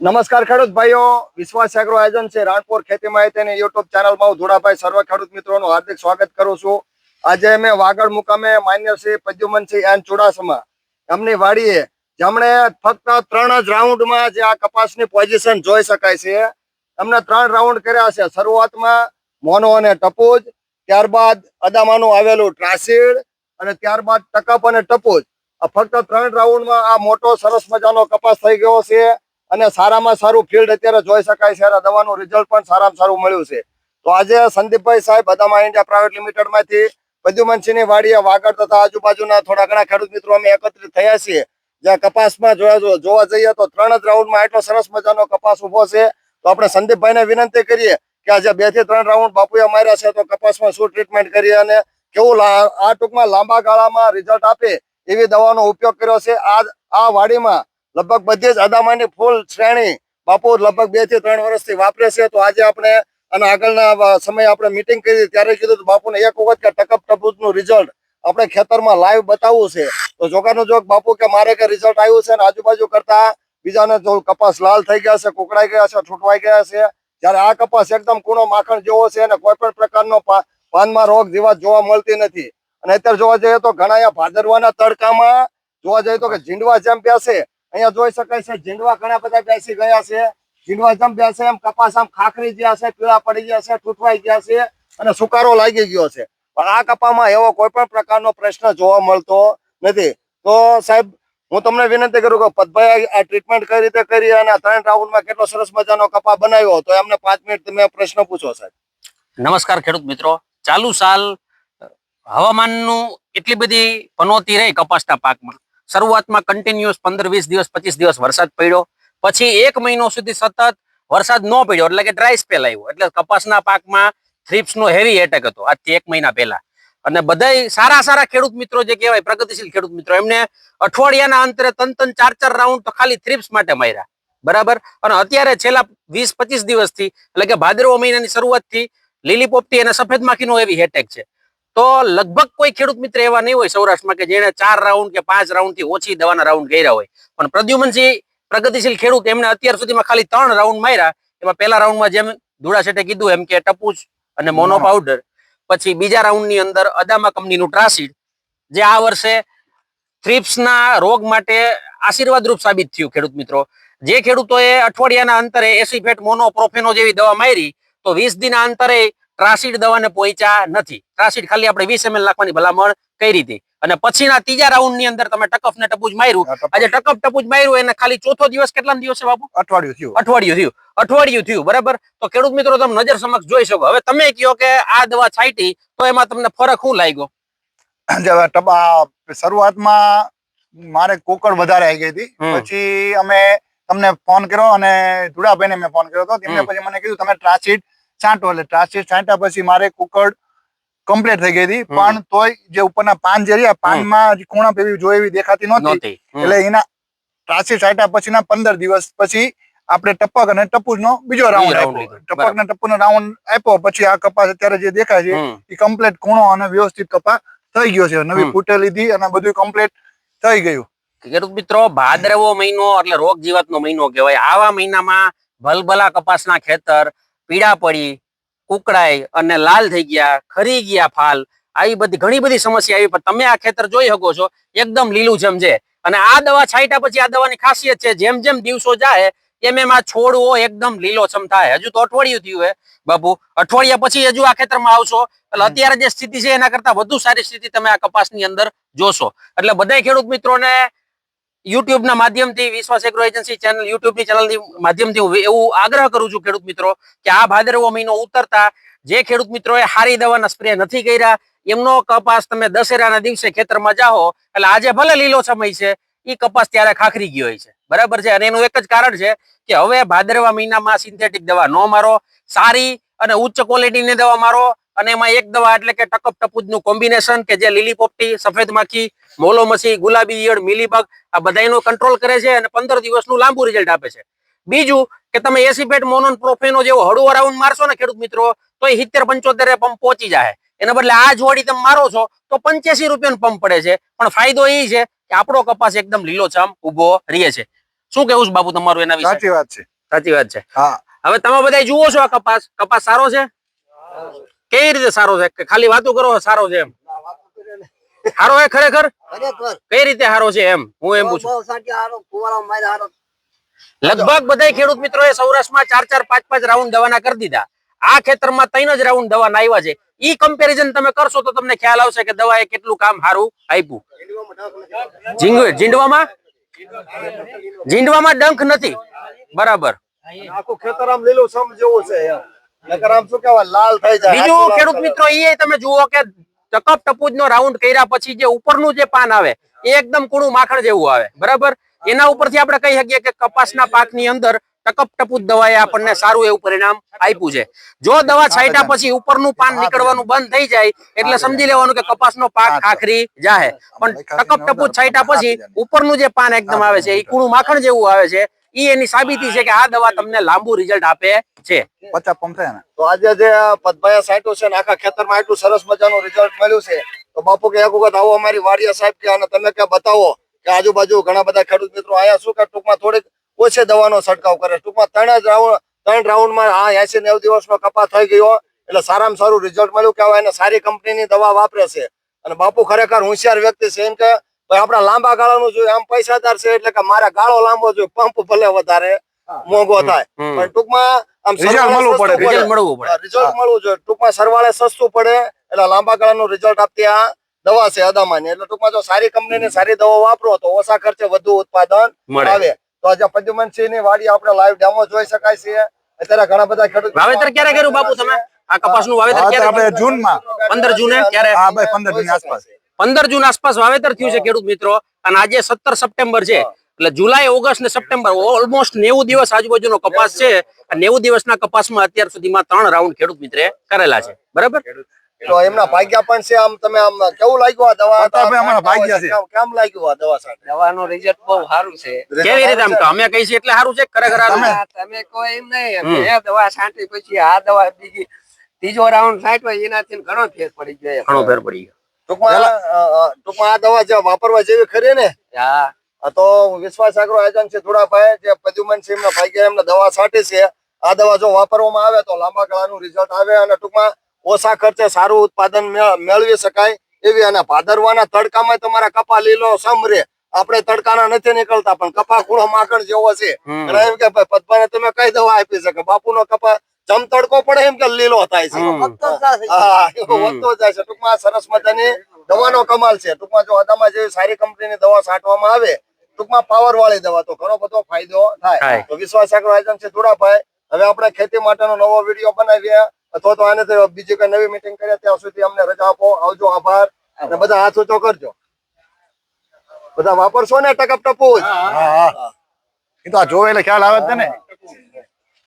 નમસ્કાર ખેડૂત ભાઈઓ. વિશ્વાસ એગ્રો એજન્સી રાણપુર ખેતી માહિતીની યુટ્યુબ ચેનલમાં હું ધોળાભાઈ સર્વ ખેડૂત મિત્રોનું હાર્દિક સ્વાગત કરું છું. આજે અમે વાગડ મુકામે માન્ય શ્રી પ્રદ્યુમનસિંહ એન ચુડાસમા એમની વાડીએ જેમણે ફક્ત ત્રણ જ રાઉન્ડમાં જે આ કપાસની પોઝિશન જોઈ શકાય છે. એમને ત્રણ રાઉન્ડ કર્યા છે. શરૂઆતમાં મોનો અને ટપુજ, ત્યારબાદ અદામાનું આવેલું ટ્રાસીડ અને ત્યારબાદ ટકપ અને ટપુજ. ફક્ત ત્રણ રાઉન્ડમાં આ મોટો સરસ મજાનો કપાસ થઈ ગયો છે. અને સારામાં સારું ફિલ્ડ અત્યારે જોઈ શકાય છે. અને દવાનું રિઝલ્ટ પણ સારામાં સારું મળ્યું છે. તો આજે સંદીપભાઈ સાહેબ અદામા ઇન્ડિયા પ્રાઇવેટ લિમિટેડમાંથી પ્રદ્યુમનસિંહની વાડીએ વાગડ તથા આજુબાજુના થોડા ઘણા ખેડૂત મિત્રો અમે એકત્રિત થયા છીએ. જ્યાં કપાસમાં જોવા જોવા જઈએ તો ત્રણ જ રાઉન્ડમાં એટલો સરસ મજાનો કપાસ ઊભો છે. તો આપણે સંદીપભાઈને વિનંતી કરીએ કે આજે બેથી ત્રણ રાઉન્ડ બાપુએ માર્યા છે તો કપાસમાં શું ટ્રીટમેન્ટ કરીએ અને કેવું આ ટૂંકમાં લાંબા ગાળામાં રિઝલ્ટ આપે એવી દવાનો ઉપયોગ કર્યો છે. આ આ વાડીમાં લગભગ બધી જ અદામાની ફૂલ શ્રેણી બાપુ લગભગ બેથી ત્રણ વર્ષથી વાપરે છે. તો આજે આપણે અને આગળના સમયે આપણે મિટિંગ કરી ત્યારે કીધું બાપુને એક વખત કે ટકપ ટપુજનું રિઝલ્ટ આપણે ખેતરમાં લાઈવ બતાવવું છે. તો જોગાનું જોગ બાપુ કે મારે કે રિઝલ્ટ આવ્યું છે અને આજુબાજુ કરતા બીજાને જો કપાસ લાલ થઈ ગયા છે, કોકડાઈ ગયા છે છૂટવાઈ ગયા છે, જ્યારે આ કપાસ એકદમ કૂણો માખણ જેવો છે અને કોઈ પણ પ્રકારનો પાનમાં રોગ જીવાત જોવા મળતી નથી. અને અત્યારે જોવા જઈએ તો ઘણા અહીંયા ભાદરવાના તડકામાં, જોવા જઈએ તો કે ઝીંડવા જેમ બેસે અહીંયા જોઈ શકાય છે ઝીંડવા ઘણા બધા બેસી ગયા છે. ઝીંડવા જમ બેસે એમ કપાસ આમ ખાખરી ગયા છે, પીળા પડી ગયા છે, તૂટવાઈ ગયા છે અને સુકારો લાગી ગયો છે. પણ આ કપામાં એવો કોઈ પણ પ્રકારનો પ્રશ્ન જોવા મળતો નથી. તો સાહેબ, હું તમને વિનંતી કરું કે પદભાઈ આ ટ્રીટમેન્ટ કઈ રીતે કરી અને ત્રણ રાઉન્ડમાં કેટલો સરસ મજાનો કપા બનાવ્યો તો એમને પાંચ મિનિટ તમે પ્રશ્ન પૂછો સાહેબ. નમસ્કાર ખેડૂત મિત્રો. ચાલુ સાલ હવામાનનું એટલી બધી પનોતી રહી કપાસના પાકમાં. શરૂઆતમાં કન્ટિન્યુઅસ પંદર, વીસ દિવસ, પચીસ દિવસ વરસાદ પડ્યો. પછી એક મહિનો સુધી સતત વરસાદ ન પડ્યો, એટલે કે ડ્રાય સ્પેલ આવ્યો. એટલે કપાસના પાકમાં થ્રીપ્સનો હેવી એટેક હતો, આજથી એક મહિના પહેલા. અને બધાય સારા સારા ખેડૂત મિત્રો જે કહેવાય, પ્રગતિશીલ ખેડૂત મિત્રો, એમને અઠવાડિયાના અંતરે ત્રણ ત્રણ ચાર ચાર રાઉન્ડ તો ખાલી થ્રિપ્સ માટે માર્યા. બરાબર? અને અત્યારે છેલ્લા વીસ, પચીસ દિવસથી, એટલે કે ભાદરવો મહિનાની શરૂઆતથી લીલી પોપટી અને સફેદ માખીનો એવી હેટેક છે. તો લગભગ કોઈ ખેડૂત મિત્ર એવા નહીં હોય સૌરાષ્ટ્રમાં કે જેને ચાર રાઉન્ડ કે પાંચ રાઉન્ડથી ઓછી દવાના રાઉન્ડ કર્યા હોય. પણ પ્રદ્યુમનસિંહ પ્રગતિશીલ ખેડૂત એમને અત્યાર સુધીમાં ખાલી ત્રણ રાઉન્ડ માર્યા. એમાં પહેલા રાઉન્ડમાં જેમ ધુડા શેઠે કીધું એમ કે ટપુચ અને મોનો પાવડર પછી બીજા રાઉન્ડની અંદર અદામા કંપનીનું ટ્રાસિડ જે આ વર્ષે થ્રિપ્સના રોગ માટે આશીર્વાદરૂપ સાબિત થયું ખેડૂત મિત્રો. જે ખેડૂતોએ અઠવાડિયાના અંતરે એસિફેટ મોનો પ્રોફેનો જેવી દવા મારી તો વીસ દિનના અંતરે ટ્રાસિડ દવાને પહોંચ્યા નથી. ટ્રાસિડ ખાલી આપણે વીસ એમએલ નાખવાની ભલામણ કરી હતી. અને પછીના ત્રીજા રાઉન્ડની અંદર તમે ટકફ ને ટપુજ માર્યું. આજે ટકફ ટપુજ માર્યું એને ખાલી ચોથો દિવસ કેટલા દિવસ બાપુ? અઠવાડિયું થયું. અઠવાડિયું થયું. અઠવાડિયું થયું બરાબર? તો ખેડૂત મિત્રો તમે નજર સમક્ષ જોઈ શકો. હવે તમે કહો કે આ દવા છાંટી તો એમાં તમને ફરક શું લાગ્યો? શરૂઆતમાં મારે કોકડ વધારે આવી ગઈ હતી. પછી અમે તમને ફોન કર્યો અને ધુડાભાઈને મેં ફોન કર્યો હતો. તેમને પછી મને કીધું તમે ટ્રાન્સીટ છાંટો એટલે ટ્રાન્સીટ છાંટ્યા પછી મારે કુકડ કમ્પ્લીટ થઈ ગઈ હતી. પણ તોય જે ઉપરના પાન જે રહ્યા પાનમાં ખૂણા પેવી જોઈ એવી દેખાતી નહોતી. એટલે એના ટ્રાન્સીટ છાંટ્યા પછીના પંદર દિવસ પછી આપણે ટપક અને ટપુજ નો બીજો રાઉન્ડ આપ્યો. ટપક ને ટપુ નો રાઉન્ડ આપ્યો પછી આ કપાસ અત્યારે જે દેખાય છે એ કમ્પ્લીટ ખૂણો અને વ્યવસ્થિત કપા થઈ ગયો છે. નવી ફૂટે લીધી અને બધું કમ્પ્લીટ થઈ ગયું. ખેડૂત મિત્રો ભાદરવો મહિનો એટલે રોગ જીવાતનો મહિનો કહેવાય. આવા મહિનામાં ભલભલા કપાસના ખેતર પીડા પડી કુકડાઈ અને લાલ થઈ ગયા ખરી ગયા ફાલ. આવી બધી ઘણી બધી સમસ્યા આવી પણ તમે આ ખેતર જોઈ શકો છો એકદમ લીલુંછમ છે. અને આ દવા છાંટ્યા પછી આ દવાની ખાસિયત છે જેમ જેમ દિવસો જાય એમ એમ આ છોડવો એકદમ લીલોછમ થાય. હજુ તો અઠવાડિયું થયું હે બાપુ. અઠવાડિયા પછી હજુ આ ખેતરમાં આવશો. એટલે અત્યારે જે સ્થિતિ છે એના કરતા વધુ સારી સ્થિતિ તમે આ કપાસની અંદર જોશો. એટલે બધા ખેડૂત મિત્રોને યુટ્યુબ ના માધ્યમથી વિશ્વાસ એગ્રો એજન્સી ચેનલ યુટ્યુબ ચેનલની માધ્યમથી હું એવું આગ્રહ કરું છું ખેડૂત મિત્રો કે આ ભાદરવો મહિનો ઉતરતા જે ખેડૂત મિત્રોએ હારી દવાના સ્પ્રે નથી કર્યા, એમનો કપાસ તમે દશેરાના દિવસે ખેતરમાં જાઓ એટલે આજે ભલે લીલો સમય છે એ કપાસ ત્યારે ખાખરી ગયો હોય છે. બરાબર છે? અને એનું એક જ કારણ છે કે હવે ભાદરવા મહિનામાં સિન્થેટિક દવા ન મારો, સારી અને ઉચ્ચ ક્વોલિટીની દવા મારો અને એમાં એક દવા એટલે કે ટકપ ટપુજનું કોમ્બિનેશન કે જે લીલી પોપટી સફેદ માખી મોલોમસી ગુલાબી ઈયળ મિલીબગ આ બધાનો કંટ્રોલ કરે છે અને પંદર દિવસનું લાંબુ રિઝલ્ટ આપે છે. બીજું કે તમે એસીપેટ મોનોન પ્રોફેનો જેવો હળવો રાઉન્ડ મારશો ને ખેડૂત મિત્રો તો એ સિત્તેર પંચોતેર પંપ પહોંચી જાય એના બદલે આ જોડી તમે મારો છો તો પંચ્યાસી રૂપિયાનો પંપ પડે છે. પણ ફાયદો એ છે કે આપણો કપાસ એકદમ લીલોછમ ઊભો રહે છે. શું કેવું છે બાપુ તમારું એના વિશે? સાચી વાત છે. સાચી વાત છે. હા. હવે તમે બધા જુઓ છો આ કપાસ. કપાસ સારો છે? કેવી રીતે સારો છે? કે ખાલી વાતો કરો સારો છે એમ? સારો હે ખરેખર? કઈ રીતે સારો છે એમ? હું એમ પૂછું. લગભગ બધા ખેડૂત મિત્રોએ સૌરાષ્ટ્રમાં ચાર ચાર પાંચ પાંચ રાઉન્ડ દવાના કરી દીધા. આ ખેતરમાં ત્રણ જ રાઉન્ડ દવા આવ્યા છે. ઈ કમ્પેરિઝન તમે કરશો તો તમને ખ્યાલ આવશે કે દવાએ કેટલું કામ સારું આપ્યું ઝીંડવામાં જીંડવામાં? ડંખ નથી. બરાબર. આખું ખેતર આમ લીલું સમ જેવું છે. નકર આમ શું કહેવાય લાલ થઈ જાય. બીજું ખેડૂત મિત્રો એ તમે જુઓ કે ટકપ ટપુજ નો રાઉન્ડ કર્યા પછી જે ઉપરનું જે પાન આવે એ એકદમ કૂણું માખણ જેવું આવે. બરાબર? એના ઉપરથી આપણે કહી શકીએ કે કપાસના પાકની અંદર ટકપ ટપુજ દવાએ આપણને સારું એવું પરિણામ આપ્યું છે. જો દવા છાંટ્યા પછી ઉપરનું પાન નીકળવાનું બંધ થઈ જાય એટલે સમજી લેવાનું કે કપાસનો પાક આખરી જાહે. પણ ટકપ ટપુજ છાંટ્યા પછી ઉપરનું જે પાન એકદમ આવે છે એ કૂણું માખણ જેવું આવે છે. એ એની સાબિતી છે કે આ દવા તમને લાંબુ રિઝલ્ટ આપે. છે. પચાસ પંપ છે ને. તો આજે જે પદભાઈએ સાંટ્યું છે ને આખા ખેતરમાં એટલું સરસ મજાનું રિઝલ્ટ મળ્યું છે. તો બાપુ કે એક વખત આવો અમારી વાડિયા સાહેબ કે અને તમે કે બતાવો કે આજુબાજુ ઘણા બધા ખેડૂત મિત્રો આયા શું કે ટૂંકમાં થોડીક ઓછી દવાનો છંટકાવ કરે. ટૂંકમાં ત્રણ જ રાઉન્ડ ત્રણ રાઉન્ડમાં આ એસી નેવું દિવસનો કપા થઈ ગયો એટલે સારામાં સારું રિઝલ્ટ મળ્યું કે અને એને સારી કંપનીની દવા વાપરે છે. અને બાપુ ખરેખર હોશિયાર વ્યક્તિ છે. એમ કે ભાઈ આપણા લાંબા ગાળાનું જોઈએ આમ પૈસાદાર છે એટલે કે મારા ગાળો લાંબો જોઈએ પંપ ભલે વધારે મોંઘો થાય. પણ ટૂંકમાં આમ રિઝલ્ટ મળવું પડે, રિઝલ્ટ મળવું પડે. રિઝલ્ટ મળવું જોઈએ. ટૂંકમાં સરવાળે સસ્તું પડે એટલે લાંબા ગાળાનું રિઝલ્ટ આપતી આ દવા છે અદામાની. એટલે ટૂંકમાં જો સારી કંપનીની સારી દવા વાપરો તો ઓછા ખર્ચે વધુ ઉત્પાદન આવે. તો આજે પ્રદ્યુમનસિંહની વાડી આપણે લાઈવ ડેમો જોઈ શકાય છે. અત્યારે ઘણા બધા ખેડૂત વાવેતર ક્યારે કર્યું બાપુ તમે? આ કપાસનું વાવેતર ક્યારે આપણે? જૂનમાં. પંદર જૂને ક્યારે? હા ભાઈ પંદર જૂન આસપાસ. પંદર જૂન આસપાસ વાવેતર થયું છે ખેડૂત મિત્રો. અને આજે સત્તર સપ્ટેમ્બર છે. એટલે જુલાઈ ઓગસ્ટ ને સપ્ટેમ્બર ઓલમોસ્ટ નેવું દિવસ આજુબાજુનો કપાસ છે. આ નેવું દિવસના કપાસમાં અત્યાર સુધીમાં ત્રણ રાઉન્ડ ખેડૂત મિત્રે કરેલા છે. બરાબર? તો એમના ભાગ્યા પણ છે આમ તમે આમ કેવું લાગ્યું આ દવા? પ્રતાપભાઈ અમારા ભાગ્યા છે. કેમ- કેમ લાગ્યું આ દવા સાથે? દવાનું રિઝલ્ટ બહુ સારું છે. કેવી રીતે આમ કે અમે કહીએ છીએ એટલે સારું છે ખરેખર છે? તમે કોઈ એમ નહીં. હમ. દવા છાંટી પછી આ દવા બીજી ત્રીજો રાઉન્ડ છાંટવો એનાથી ઘણો ફેર પડી ગયો ઘણો ફેર પડી ગયો. ટૂંકમાં ટૂંકમાં આ દવા જે વાપરવા જેવી ખરી ને? હા. તો વિશ્વાસ આગળ એજન્સી છે ધોળાભાઈ જે પ્રદ્યુમનસિંહ એમના ભાગ્ય એમને દવા છાંટી છે. આ દવા જો વાપરવામાં આવે તો લાંબા ગાળાનું રિઝલ્ટ આવે અને ટૂંકમાં ઓછા ખર્ચે સારું ઉત્પાદન મેળવી શકાય એવી અને ભાદરવાના તડકામાં તમારા કપા લીલો સમરે આપણે તડકાના નથી નીકળતા પણ કપા ખૂણો માખણ જેવો છે. અને એમ કે ભાઈ પદ્માને તમે કઈ દવા આપી શકે? બાપુનો કપા જમ તડકો પડે એમ કે લીલો થાય છે. હા. વધતો જાય છે. ટૂંકમાં સરસ મજાની દવાનો કમાલ છે. ટૂંકમાં જો અદામાં જેવી સારી કંપનીની દવા છાંટવામાં આવે ટૂંકમાં પાવર વાળી દવા તો ઘણો બધો ફાયદો થાય. તો વિશ્વાસ આગળ આયોજન છે ધુરાભાઈ હવે આપણે ખેતી માટેનો નવો વીડિયો બનાવીએ. અથવા તો આને બીજી કઈ નવી મીટિંગ કરીએ ત્યાં સુધી અમને રજા આપો. આવજો આભાર. અને બધા હાથ ઊંચો કરજો. બધા વાપરશો ને ટકપ ટપુ જ? હા હા. એ તો આ જોવે એટલે ખ્યાલ આવે છે ને.